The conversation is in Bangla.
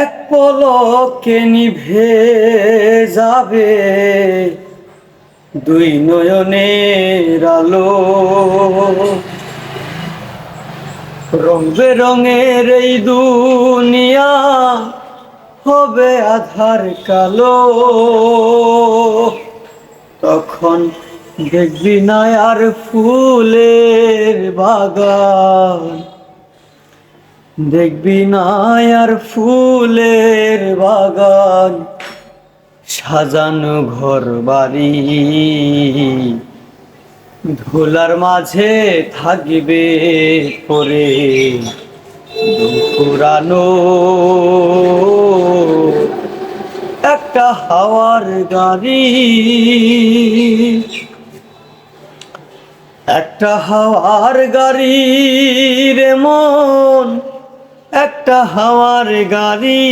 এক পলকে নিভে যাবে। দুই নয়নের আলো। রং বেরঙের এই দুনিয়া হবে আধার কালো। তখন দেখবি না আর ফুলের বাগান। দেখবি না আর ফুলের বাগান, সাজানো ঘর বাড়ি। ধুলার মাঝে থাকবে পরে পুরানো। একটা হাওয়ার গাড়ি, একটা হাওয়ার গাড়ি রে মন একটা হাওয়ার গাড়ি।